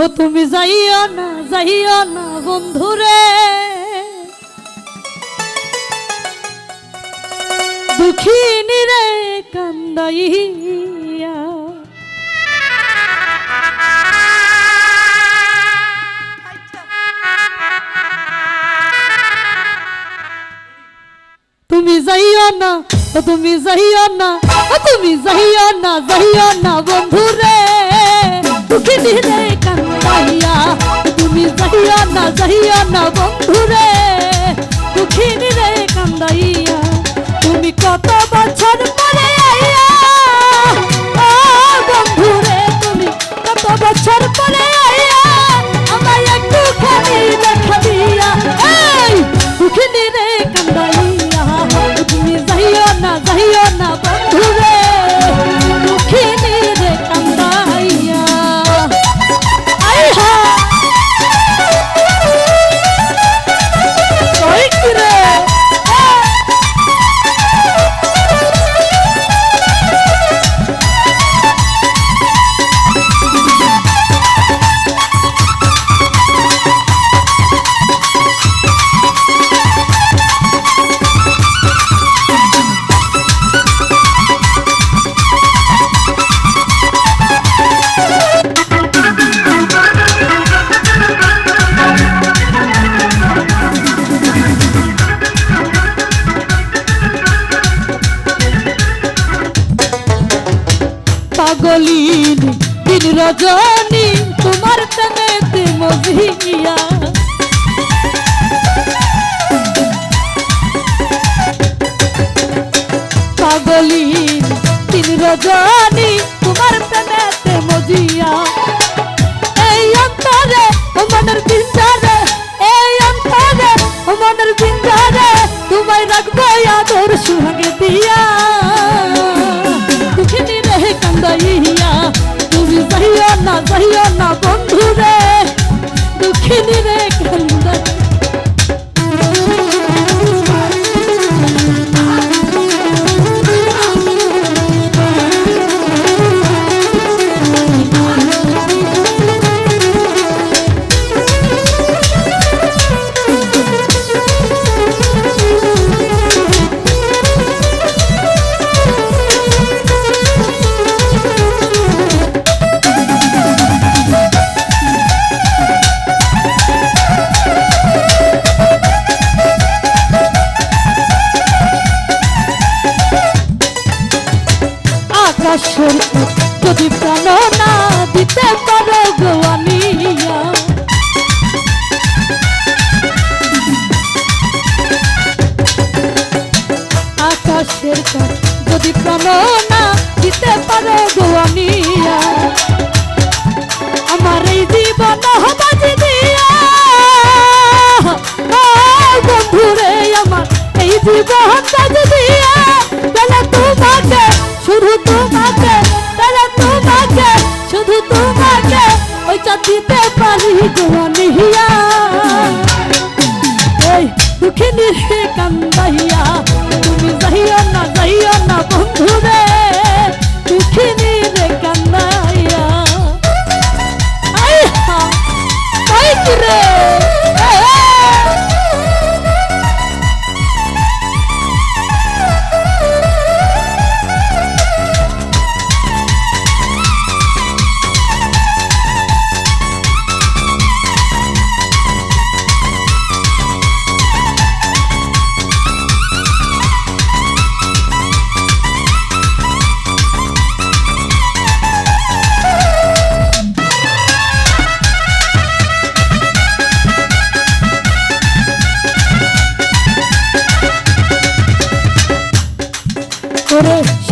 ও তুমি যাইও না যাইও না, বন্ধুরে। দুঃখিনী রে কান্দাইয়া। তুমি যাইও না তুমি যাইও না তুমি যাইও না যাইও না, বন্ধুরে। দুঃখিনী পাগলিন দিন রজনী তোমার প্রেমেতে মজিয়া পাগলিন, দিন রজনী তোমার প্রেমেতে মজিয়া এই অন্তরে ও মনের বিন্দারে এই অন্তরে ও মনের বিন্দারে তোমায় রাখব আদর সুহাগে দিয়া। কান্দাইয়া তুমি যাইও না যাইও না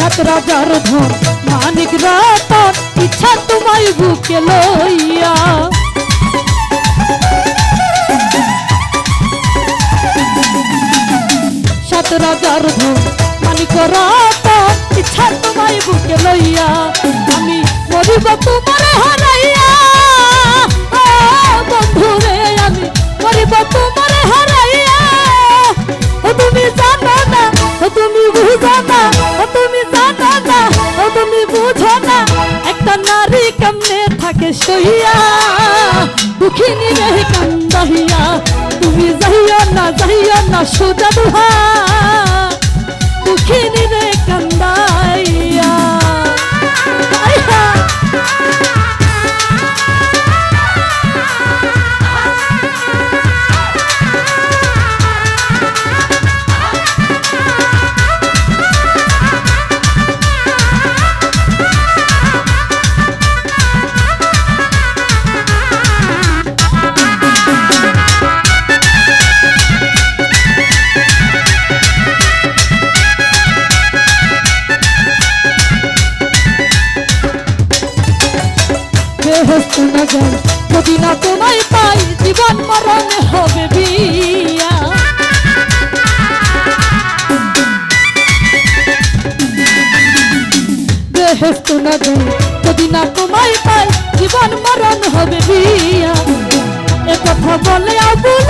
সাত রাজার ধন। মানিক রতন, ইচ্ছা তোমায় বুকে লইয়া। সাত রাজার ধন, মানিক রতন, ইচ্ছা তোমায় বুকে লইয়া। আমি মরিব তোমার হারাইয়া। সইয়া দুঃখিনী রে কান্দাহিয়া তুমি যাইয়া না যাইয়া না সোজা দুহা যাই যদি না তোমায় পাই, জীবন মরণে হবে বিয়া। বেহেস্ত না যাই যদি না তোমায় পাই, জীবন মরণ হবে বিয়া। এ কথা বলে আবুলে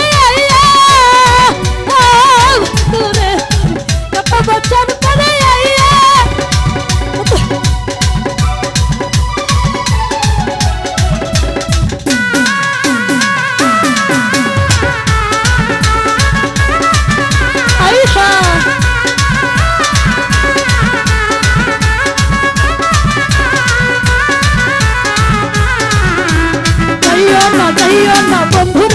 যাইও